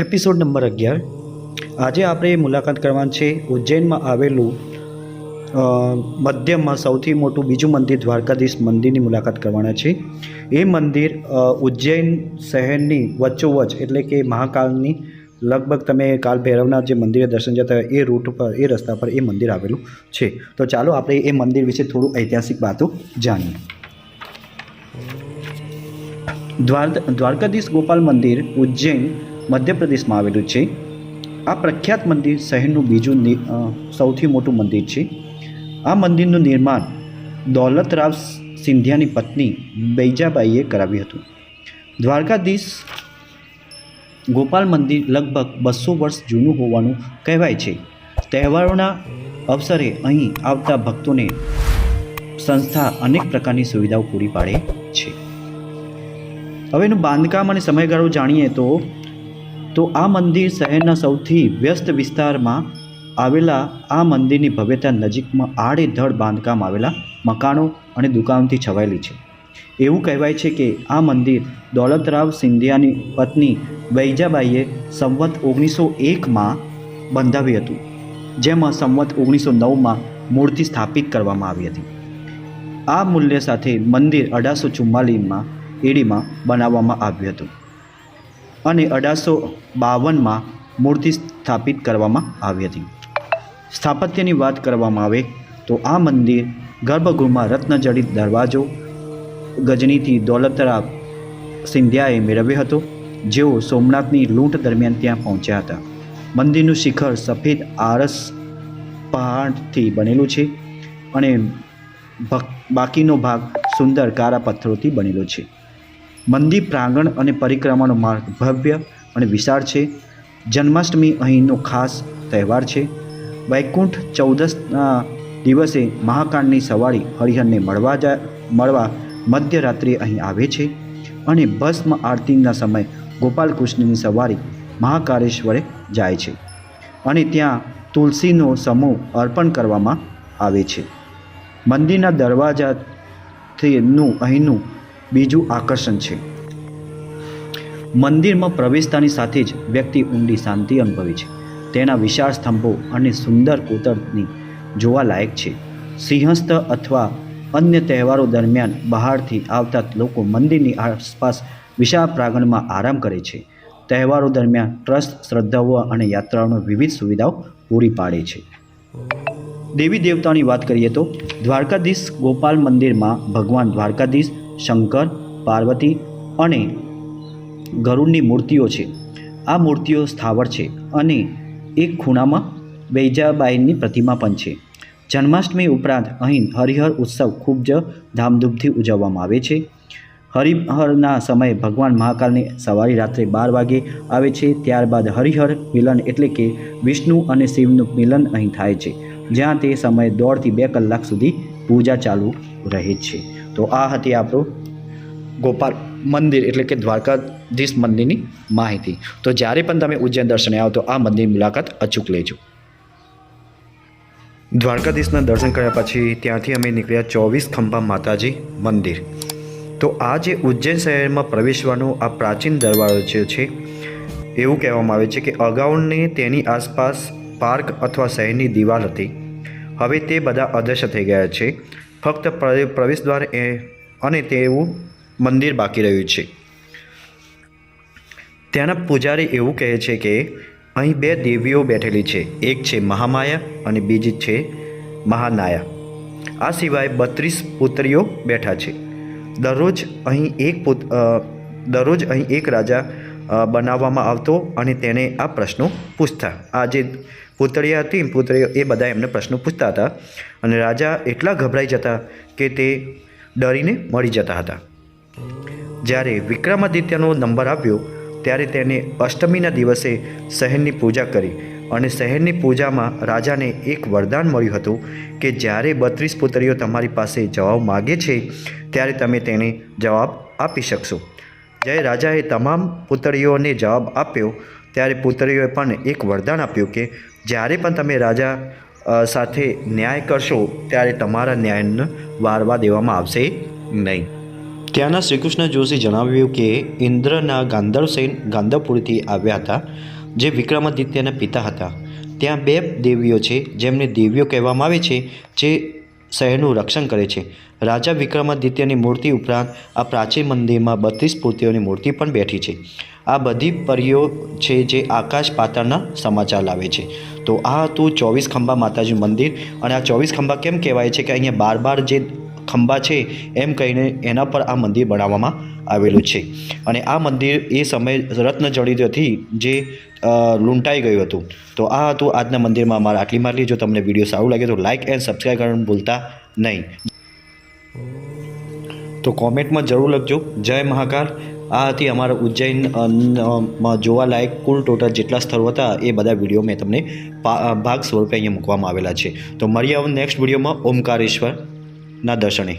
Episode number અગિયાર. આજે આપણે મુલાકાત કરવાની છે ઉજ્જૈનમાં આવેલું મધ્યમાં સૌથી મોટું બીજું મંદિર દ્વારકાધીશ મંદિરની મુલાકાત કરવાના છે. એ મંદિર ઉજ્જૈન શહેરની વચ્ચોવચ એટલે કે મહાકાલની લગભગ તમે કાલ ભૈરવના જે મંદિરે દર્શન જતા હોય એ રૂટ પર એ રસ્તા પર એ મંદિર આવેલું છે. તો ચાલો આપણે એ મંદિર વિશે થોડું ઐતિહાસિક વાતો જાણીએ. દ્વાર દ્વારકાધીશ ગોપાલ મંદિર ઉજ્જૈન મધ્યપ્રદેશમાં આવેલું છે. આ પ્રખ્યાત મંદિર શહેરનું બીજું સૌથી મોટું મંદિર છે. આ મંદિરનું નિર્માણ દોલતરાવ સિંધિયાની પત્ની બૈજાબાઈએ કરાવ્યું હતું. દ્વારકાધીશ ગોપાલ મંદિર લગભગ બસો વર્ષ જૂનું હોવાનું કહેવાય છે. તહેવારોના અવસરે અહીં આવતા ભક્તોને સંસ્થા અનેક પ્રકારની સુવિધાઓ પૂરી પાડે છે. હવે એનું બાંધકામ અને સમયગાળો જાણીએ તો તો આ મંદિર શહેરના સૌથી વ્યસ્ત વિસ્તારમાં આવેલા આ મંદિરની ભવ્યતા નજીકમાં આડેધડ બાંધકામ આવેલા મકાનો અને દુકાનોથી છવાયેલી છે. એવું કહેવાય છે કે આ મંદિર દોલતરાવ સિંધિયાની પત્ની વૈજાબાઈએ સંવત ઓગણીસો એકમાં બંધાવ્યું હતું, જેમાં સંવત ઓગણીસો નવમાં મૂર્તિ સ્થાપિત કરવામાં આવી હતી. આ મૂલ્ય સાથે મંદિર અઢારસો ચુમ્માલીસમાં એડીમાં બનાવવામાં આવ્યું હતું. અને અઢારસો બાવનમાં મૂર્તિ સ્થાપિત કરવામાં આવી હતી. સ્થાપત્યની વાત કરવામાં આવે તો આ મંદિર ગર્ભગૃહમાં રત્નજડિત દરવાજો, ગજનીથી દોલતરા સિંધિયાએ મેળવ્યો હતો, જેઓ સોમનાથની લૂંટ દરમિયાન ત્યાં પહોંચ્યા હતા. મંદિરનું શિખર સફેદ આરસ પહાડથી બનેલું છે અને બાકીનો ભાગ સુંદર કાળા પથ્થરોથી બનેલો છે. મંદિર પ્રાંગણ અને પરિક્રમાનો માર્ગ ભવ્ય અને વિશાળ છે. જન્માષ્ટમી અહીંનો ખાસ તહેવાર છે. વૈકુંઠ ચૌદસના દિવસે મહાકાળની સવારી હરિહરને મળવા જા, મળવા મધ્યરાત્રિએ અહીં આવે છે અને ભસ્મ આરતીના સમય ગોપાલકૃષ્ણની સવારી મહાકાળેશ્વરે જાય છે અને ત્યાં તુલસીનો સમૂહ અર્પણ કરવામાં આવે છે. મંદિરના દરવાજાથીનું અહીંનું બીજું આકર્ષણ છે. મંદિરમાં પ્રવેશતાની સાથે જ વ્યક્તિ ઊંડી શાંતિ અનુભવે છે. તેના વિશાળ સ્તંભો અને સુંદર કોતરની જોવાલાયક છે. સિંહસ્થ અથવા અન્ય તહેવારો દરમિયાન બહારથી આવતા લોકો મંદિરની આસપાસ વિશાળ પ્રાંગણમાં આરામ કરે છે. તહેવારો દરમિયાન ટ્રસ્ટ શ્રદ્ધાઓ અને યાત્રાઓનો વિવિધ સુવિધાઓ પૂરી પાડે છે. દેવી દેવતાની વાત કરીએ તો દ્વારકાધીશ ગોપાલ મંદિરમાં ભગવાન દ્વારકાધીશ શંકર, પાર્વતી અને ગરુડની મૂર્તિઓ છે. આ મૂર્તિઓ સ્થાવર છે અને એક ખૂણામાં વૈજાબાઈની પ્રતિમા પણ છે. જન્માષ્ટમી ઉપરાંત અહીં હરિહર ઉત્સવ ખૂબ જ ધામધૂમથી ઉજવવામાં આવે છે. હરિહરના સમયે ભગવાન મહાકાલની સવારી રાત્રે બાર વાગે આવે છે. ત્યારબાદ હરિહર મિલન એટલે કે વિષ્ણુ અને શિવનું મિલન અહીં થાય છે, જ્યાં તે સમયે દોઢથી બે કલાક સુધી પૂજા ચાલુ રહે છે. તો આ હતી આપણું ગોપાલ મંદિર, એટલે કે દ્વારકાધીશ મંદિરની માહિતી. તો જ્યારે પણ તમે ઉજ્જૈન દર્શને આવો તો આ મંદિરની મુલાકાત અચૂક લેજો. દ્વારકાધીશના દર્શન કર્યા પછી ત્યાંથી અમે નીકળ્યા ચોવીસ ખંભા માતાજી મંદિર. તો આ જે ઉજ્જૈન શહેરમાં પ્રવેશવાનો આ પ્રાચીન દરવાજો છે, એવું કહેવામાં આવે છે કે અગાઉને તેની આસપાસ પાર્ક અથવા શહેરની દિવાલ હતી. હવે તે બધા અદૃશ્ય થઈ ગયા છે. ફક્ત પ્ર- પ્રવેશદ્વાર એ અને તેવું મંદિર બાકી રહ્યું છે. ત્યાંના પૂજારી એવું કહે છે કે, અહીં બે દેવીઓ બેઠેલી છે. એક છે મહામાયા અને બીજી છે મહાનાયા. આ સિવાય બત્રીસ પુત્રીઓ બેઠા છે. દરરોજ અહીં એક દરરોજ અહીં એક રાજા બનાવવામાં આવતો અને તેને આ પ્રશ્નો પૂછતા. આ જે પૂતળીયા હતી પૂતળીઓ એ બધા એમને પ્રશ્નો પૂછતા હતા અને રાજા એટલા ગભરાઈ જતા કે તે ડરીને મળી જતા હતા. જ્યારે વિક્રમાદિત્યનો નંબર આવ્યો, ત્યારે તેને અષ્ટમીના દિવસે શહેરની પૂજા કરી અને શહેરની પૂજામાં રાજાને એક વરદાન મળ્યું હતું કે જ્યારે બત્રીસ પુત્રીઓ તમારી પાસે જવાબ માગે છે, ત્યારે તમે તેને જવાબ આપી શકશો. જ્યારે રાજાએ તમામ પુતળીઓને જવાબ આપ્યો. ત્યારે પુતળીઓએ પણ એક વરદાન આપ્યું કે, જ્યારે પણ તમે રાજા સાથે ન્યાય કરશો, ત્યારે તમારા ન્યાયને વારવા દેવામાં આવશે નહીં. ત્યાંના શ્રીકૃષ્ણ જોશી જણાવ્યું કે, ઇન્દ્રના ગાંધર્વસેન ગાંધરપુરથી આવ્યા હતા, જે વિક્રમાદિત્યના પિતા હતા. ત્યાં બે દેવીઓ છે, જેમને દેવીઓ કહેવામાં આવે છે, જે શહેરનું રક્ષણ કરે છે. રાજા વિક્રમાદિત્યની મૂર્તિ ઉપરાંત આ પ્રાચીન મંદિરમાં બત્રીસ મૂર્તિઓની મૂર્તિ પણ બેઠી છે. આ બધી પરીઓ છે જે આકાશ પાતાળના સમાચાર લાવે છે. તો આ હતું ચોવીસ ખંભા માતાજી મંદિર અને આ ચોવીસ ખંભા કેમ કહેવાય છે કે અહીંયા બાર બાર જે ખંભા છે એમ કહીને એના પર આ મંદિર બનાવવામાં આવેલું છે. અને આ મંદિર એ સમયે રત્નજડિતથી જે લૂંટાઈ ગયું હતું. તો આ હતું આજના મંદિરમાં અમારા આટલી માટલી. જો તમને વીડિયો સારું લાગે તો લાઇક એન્ડ સબસ્ક્રાઈબ કરવાનું ભૂલતા નહીં. તો કોમેન્ટમાં જરૂર લખજો. જય મહાકાલ. આ હતી અમારા ઉજ્જૈન અ, ન, અ, માં જોવાલાયક કુલ ટોટલ જેટલા સ્થળો હતા એ બધા વીડિયો મેં તમને ભાગ સ્વરૂપે અહીંયા મૂકવામાં આવેલા છે. તો મળીએ હવે નેક્સ્ટ વિડીયોમાં. ઓમકારેશ્વરના દર્શને.